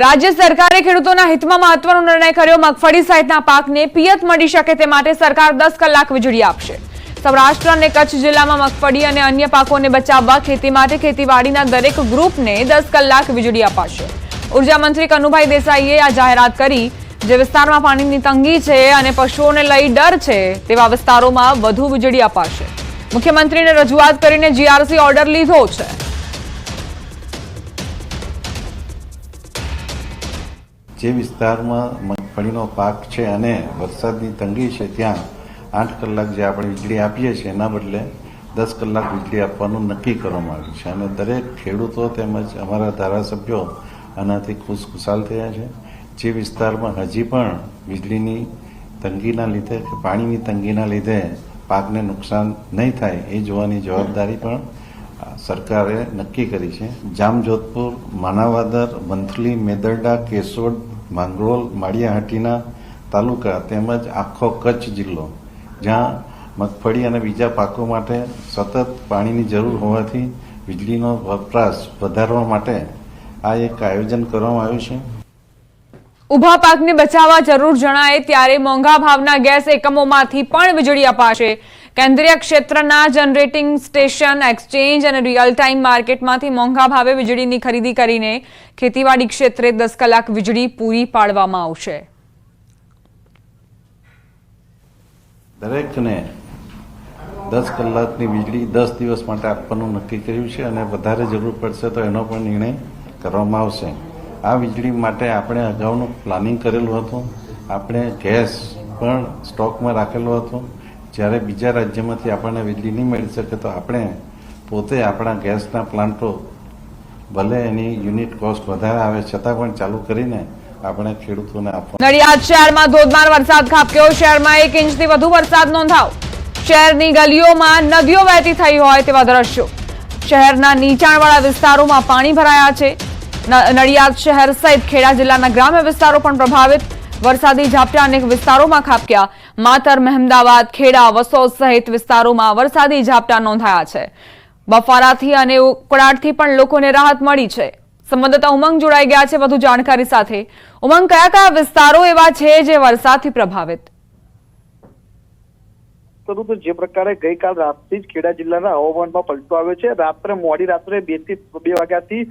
રાજ્ય સરકારે ખેડૂતોના હિતમાં મહત્વનો નિર્ણય કર્યો. મગફળી સહિતના પાકને પિયત મળી શકે તે માટે સરકાર દસ કલાક વીજળી આપશે. સૌરાષ્ટ્ર અને કચ્છ જિલ્લામાં મગફળી અને અન્ય પાકોને બચાવવા ખેતી માટે ખેતીવાડીના દરેક ગ્રુપને દસ કલાક વીજળી અપાશે. ઊર્જા મંત્રી કનુભાઈ દેસાઈએ આ જાહેરાત કરી. જે વિસ્તારમાં પાણીની તંગી છે અને પશુઓને લઈ ડર છે, તેવા વિસ્તારોમાં વધુ વીજળી અપાશે. મુખ્યમંત્રીને રજૂઆત કરીને જીઆરસી ઓર્ડર લીધો છે. જે વિસ્તારમાં મગફળીનો પાક છે અને વરસાદની તંગી છે ત્યાં આઠ કલાક જે આપણે વીજળી આપીએ છીએ, એના બદલે દસ કલાક વીજળી આપવાનું નક્કી કરવામાં આવ્યું છે. અને દરેક ખેડૂતો તેમજ અમારા ધારાસભ્યો આનાથી ખુશખુશાલ થયા છે. જે વિસ્તારમાં હજી પણ વીજળીની તંગીના લીધે કે પાણીની તંગીના લીધે પાકને નુકસાન નહીં થાય એ જોવાની જવાબદારી પણ સરકારે નક્કી કરી છે. જામજોધપુર માનાવાદર મંથલી, મેદરડા, કેશોદ માંગરોળ, માળિયાહાટીના તાલુકા તેમજ આખો કચ્છ જિલ્લો, જ્યાં મગફળી અને બીજા પાકો માટે સતત પાણીની જરૂર હોવાથી વીજળીનો વપરાશ વધારવા માટે આ એક આયોજન કરવામાં આવ્યું છે. ઊભા પાકને બચાવવા જરૂર જણાય ત્યારે મોંઘા ભાવના ગેસ એકમોમાંથી પણ વીજળી અપાશે. કેન્દ્રીય ક્ષેત્રના જનરેટિંગ સ્ટેશન એક્સચેન્જ અને રિયલ ટાઈમ માર્કેટમાંથી મોંઘા ભાવે વીજળીની ખરીદી કરીને ખેતીવાડી ક્ષેત્રે દસ કલાક વીજળી પૂરી પાડવામાં આવશે. દરેકને દસ કલાકની વીજળી દસ દિવસ માટે આપવાનું નક્કી કર્યું છે અને વધારે જરૂર પડશે તો એનો પણ નિર્ણય કરવામાં આવશે. આ વીજળી માટે આપણે અગાઉનું પ્લાનિંગ કરેલું હતું. આપણે ગેસ પણ સ્ટોકમાં રાખેલો હતો. જ્યારે બીજા રાજ્યમાંથી આપણને વીજળી નહીં મળી શકે તો આપણે પોતે આપણા ગેસના પ્લાન્ટો ભલે એની યુનિટ કોસ્ટ વધારે આવે, છતાં પણ ચાલુ કરીને આપણે ખેડૂતોને આપવા નડિયાદ શહેરમાં ધોધમાર વરસાદ ખાબક્યો. શહેરમાં એક ઇંચથી વધુ વરસાદ નોંધાવ શહેરની ગલીઓમાં નદીઓ વહેતી થઈ હોય તેવા દ્રશ્યો. શહેરના નીચાણવાળા વિસ્તારોમાં પાણી ભરાયા છે. નડિયાદ શહેર સહિત ખેડા જિલ્લાના ગ્રામ્ય વિસ્તારો પણ પ્રભાવિત. વરસાદી ઝાપટા અનેક વિસ્તારોમાં ખાબક્યા માતર, મહેમદાવાદ, ખેડા, વસોદ સહિત વિસ્તારોમાં વરસાદી ઝાપટા નોંધાયા છે. બફારાથી અને ઉકળાટથી પણ લોકોને રાહત મળી છે. સંવાદદાતા ઉમંગ જોડાઈ ગયા છે વધુ જાણકારી સાથે. ઉમંગ, કયા કયા વિસ્તારો એવા છે જે વરસાદથી પ્રભાવિત? કરું તો જે પ્રકારે ગઈકાલ રાતથી જ ખેડા જિલ્લાના હવામાનમાં પલટો આવ્યો છે. રાત્રે મોડી રાત્રે બેથી બે વાગ્યાથી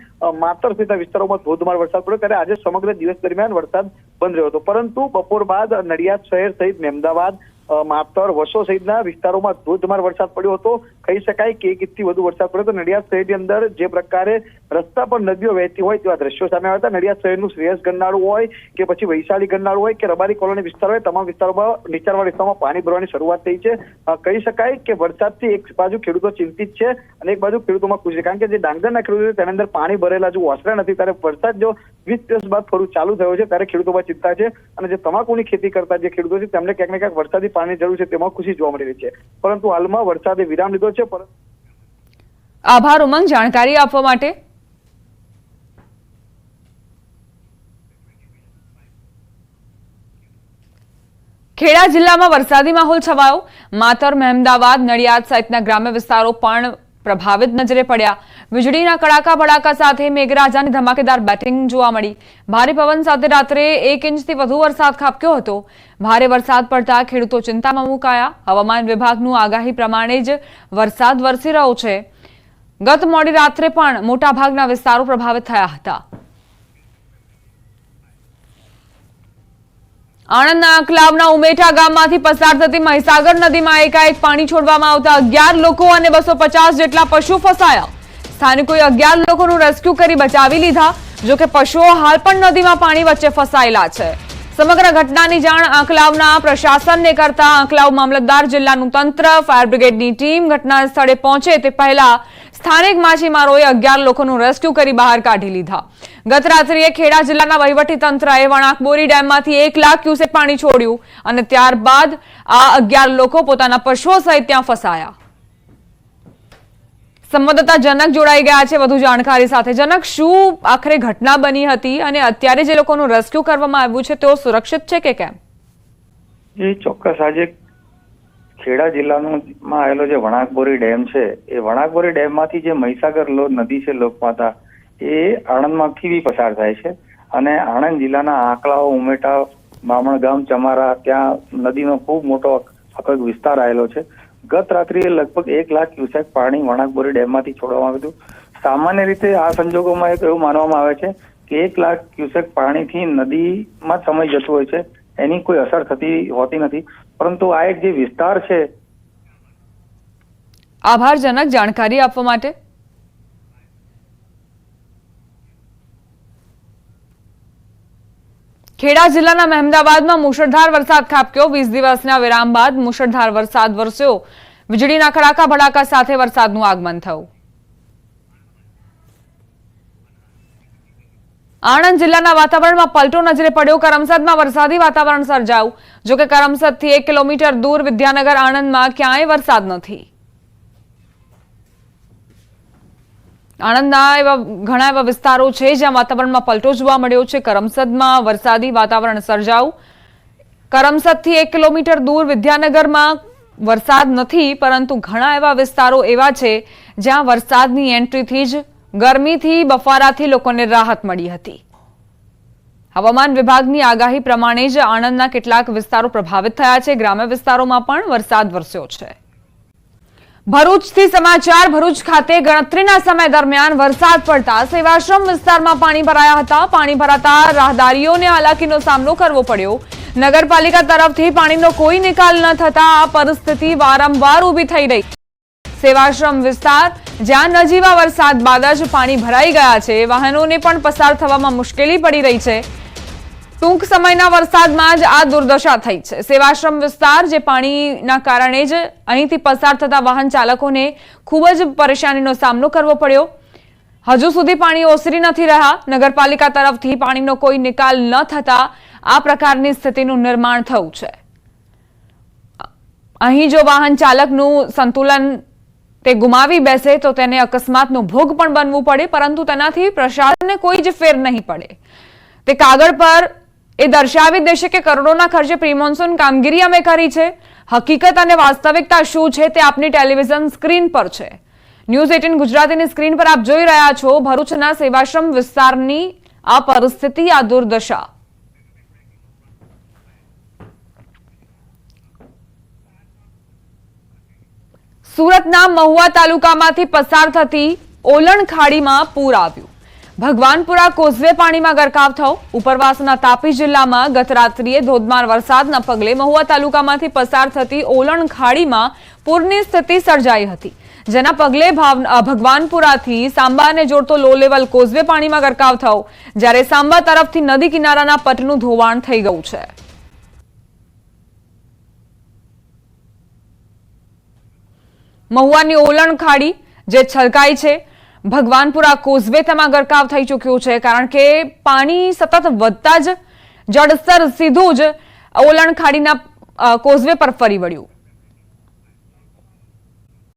માતર સહિતના વિસ્તારોમાં ધોધમાર વરસાદ પડ્યો ત્યારે આજે સમગ્ર દિવસ દરમિયાન વરસાદ બંધ રહ્યો હતો. પરંતુ બપોર બાદ નડિયાદ શહેર સહિત મહેમદાવાદ માતર વસો સહિતના વિસ્તારોમાં ધોધમાર વરસાદ પડ્યો હતો. કહી શકાય કે એક ઇંચથી વધુ વરસાદ પડ્યો હતો. નડિયાદ શહેરની અંદર જે પ્રકારે રસ્તા પર નદીઓ વહેતી હોય તેવા દ્રશ્યો સામે આવ્યા હતા. નડિયાદ શહેરનું શ્રેયસ ગરનાળું હોય કે પછી વૈશાલી ગરનાળું હોય કે રબારી કોલોની વિસ્તાર હોય, તમામ વિસ્તારોમાં, નીચાણવાળા વિસ્તારોમાં પાણી ભરવાની શરૂઆત થઈ છે. કહી શકાય કે વરસાદથી એક બાજુ ખેડૂતો ચિંતિત છે અને એક બાજુ ખેડૂતોમાં ખુશ છે. કારણ કે જે ડાંગરના ખેડૂતો છે, તેની અંદર પાણી ભરેલા જો વાસરા નથી, ત્યારે વરસાદ જો વીસ દિવસ બાદ ફરું ચાલુ થયો છે, ત્યારે ખેડૂતોમાં ચિંતા છે. અને જે તમાકુની ખેતી કરતા જે ખેડૂતો છે, તેમને ક્યાંક ને ક્યાંક વરસાદી પાણીની જરૂર છે તેમાં ખુશી જોવા મળી રહી છે. પરંતુ હાલમાં વરસાદે વિરામ લીધો છે આભાર, ઉમંગ, જાણકારી આપવા માટે. ખેડા જિલ્લામાં વરસાદી માહોલ છવાયો. માતર, મહેમદાવાદ, નડિયાદ સહિતના ગ્રામ્ય વિસ્તારો પણ પ્રભાવિત નજરે પડ્યા. વીજળીના કડાકા ભડાકા સાથે મેઘરાજાની ધમાકેદાર બેટિંગ જોવા મળી. ભારે પવન સાથે રાત્રે એક ઇંચથી વધુ વરસાદ ખાબક્યો હતો. ભારે વરસાદ પડતા ખેડૂતો ચિંતામાં મુકાયા. હવામાન વિભાગનું આગાહી પ્રમાણે જ વરસાદ વરસી રહ્યો છે. ગત મોડી રાત્રે પણ મોટાભાગના વિસ્તારો પ્રભાવિત થયા હતા. આણંદના અંકલાવના ઉમેઠા ગામમાંથી પસાર થતી મહીસાગર નદીમાં એકાએક પાણી છોડવામાં આવતા અગિયાર લોકો અને બસો જેટલા પશુ ફસાયા. સ્થાનિકોએ અગિયાર લોકોનું રેસ્ક્યુ કરી બચાવી લીધા, જોકે પશુઓ હાલ પણ નદીમાં પાણી વચ્ચે ફસાયેલા છે. સમગ્ર ઘટનાની જાણ આંકલાવના પ્રશાસનને કરતા આંકલાવ મામલતદાર જિલ્લાનું તંત્ર, ફાયર બ્રિગેડની ટીમ ઘટના સ્થળે પહોંચે તે પહેલા સ્થાનિક માછીમારોએ અગિયાર લોકોનું રેસ્ક્યુ કરી બહાર કાઢી લીધા. ગત ખેડા જિલ્લાના વહીવટીતંત્રએ વણાકબોરી ડેમમાંથી એક લાખ ક્યુસેક પાણી છોડ્યું અને ત્યારબાદ આ અગિયાર લોકો પોતાના પશુઓ સહિત ત્યાં ફસાયા. સંવાદદાતા જનક જોડાઈ ગયા છે. વધુ જાણકારી સાથે જનક, શું આખરે ઘટના બની હતી અને અત્યારે જે લોકોનું રેસ્ક્યુ કરવામાં આવ્યું છે, તેઓ સુરક્ષિત છે કે કેમ? એ ચોક્કસ. આજે ખેડા જિલ્લાનું માં આવેલો જે વણાકબોરી ડેમ છે, એ વણાકબોરી ડેમમાંથી જે મહીસાગર લો, નદી છે, લોકમાતા, એ આણંદમાંથી બી પસાર થાય છે. અને આણંદ જિલ્લાના આંકલાઓ ઉમેટા બામણગામ ચમારા, ત્યાં નદીનો ખૂબ મોટો અકગ વિસ્તાર આવેલો છે. ગત રાત્રિએ લગભગ એક લાખ ક્યુસેક પાણી વણાકબોરી ડેમમાંથી છોડવામાં આવ્યું હતું. સામાન્ય રીતે આ સંજોગોમાં એક એવું માનવામાં આવે છે કે એક લાખ ક્યુસેક પાણીથી નદીમાં સમય જતો હોય છે. એની કોઈ અસર થતી હોતી નથી. પરંતુ આ એક જે વિસ્તાર છે, આભારજનક જાણકારી આપવા માટે. ખેડા જિલ્લાના મહેમદાબાદમાં મુશળધાર વરસાદ ખાબક્યો. વીસ દિવસના વિરામ બાદ મુશળધાર વરસાદ વરસ્યો. વીજળીના કડાકા ભડાકા સાથે વરસાદનું આગમન થયું. આણંદ જિલ્લાના વાતાવરણમાં પલટો નજરે પડ્યો. કરમસદમાં વરસાદી વાતાવરણ સર્જાયું. જોકે કરમસદથી એક કિલોમીટર દૂર વિદ્યાનગર આણંદમાં ક્યાંય વરસાદ નથી. આણંદના એવા ઘણા એવા વિસ્તારો છે જ્યાં વાતાવરણમાં પલટો જોવા મળ્યો છે. કરમસદમાં વરસાદી વાતાવરણ સર્જાયું. કરમસદથી એક કિલોમીટર દૂર વિદ્યાનગરમાં વરસાદ નથી, પરંતુ ઘણા એવા વિસ્તારો એવા છે જ્યાં વરસાદની એન્ટ્રીથી જ ગરમીથી બફારાથી લોકોને રાહત મળી હતી. હવામાન વિભાગની આગાહી પ્રમાણે જ આણંદના કેટલાક વિસ્તારો પ્રભાવિત થયા છે. ગ્રામ્ય વિસ્તારોમાં પણ વરસાદ વરસ્યો છે. ભરૂચથી સમાચાર, ભરૂચ ખાતે ગણતરીના સમય દરમિયાન વરસાદ પડતા સેવાશ્રમ વિસ્તારમાં પાણી ભરાયા હતા. પાણી ભરાતા રાહદારીઓને હાલાકીનો સામનો કરવો પડ્યો. નગરપાલિકા તરફથી પાણીનો કોઈ નિકાલ ન થતા આ પરિસ્થિતિ વારંવાર ઊભી થઈ રહી. સેવાશ્રમ વિસ્તાર જ્યાં નજીવા વરસાદ બાદ જ પાણી ભરાઈ ગયા છે. વાહનોને પણ પસાર થવામાં મુશ્કેલી પડી રહી છે. ટૂંક સમયના વરસાદમાં જ આ દુર્દશા થઈ છે. સેવાશ્રમ વિસ્તાર, જે પાણીના કારણે જ અહીંથી પસાર થતા વાહન ચાલકોને ખૂબ જ પરેશાનીનો સામનો કરવો પડ્યો. હજુ સુધી પાણી ઓસરી નથી રહ્યા. નગરપાલિકા તરફથી પાણીનો કોઈ નિકાલ ન થતા આ પ્રકારની સ્થિતિનું નિર્માણ થયું છે. અહીં જો વાહન ચાલકનું સંતુલન તે ગુમાવી બેસે તો તેને અકસ્માતનો ભોગ પણ બનવું પડે, પરંતુ તેનાથી પ્રશાસનને કોઈ જ ફેર નહીં પડે. તે કાગળ પર એ દર્શાવી દેશે કે કરોડોના ખર્ચે પ્રી કામગીરી અમે કરી છે. હકીકત અને વાસ્તવિકતા શું છે તે આપની ટેલિવિઝન સ્ક્રીન પર છે. ન્યૂઝ એટીન ગુજરાતીની સ્ક્રીન પર આપ જોઈ રહ્યા છો, ભરૂચના સેવાશ્રમ વિસ્તારની આ પરિસ્થિતિ, આ દુર્દશા. સુરતના મહુવા તાલુકામાંથી પસાર થતી ઓલણ ખાડીમાં પૂર આવ્યું. ભગવાનપુરા કોઝવે પાણીમાં ગરકાવ થયો. ઉપરવાસના તાપી જિલ્લામાં ગત રાત્રિએ ધોધમાર વરસાદના પગલે મહુવા તાલુકામાંથી પસાર થતી ઓલણ ખાડીમાં પૂરની સ્થિતિ સર્જાઈ હતી. જેના પગલે ભગવાનપુરાથી સાંબાને જોડતો લો લેવલ કોઝવે પાણીમાં ગરકાવ થયો. જ્યારે સાંબા તરફથી નદી કિનારાના પટનું ધોવાણ થઈ ગયું છે. મહુવાની ઓલણ ખાડી જે છલકાઈ છે. ભગવાનપુરા કોઝવે તેમાં ગરકાવ થઈ ચૂક્યું છે, કારણ કે પાણી સતત વધતા જ જળસ્તર સીધું જ ઓલણ ખાડીના કોઝવે પર ફરી વળ્યું.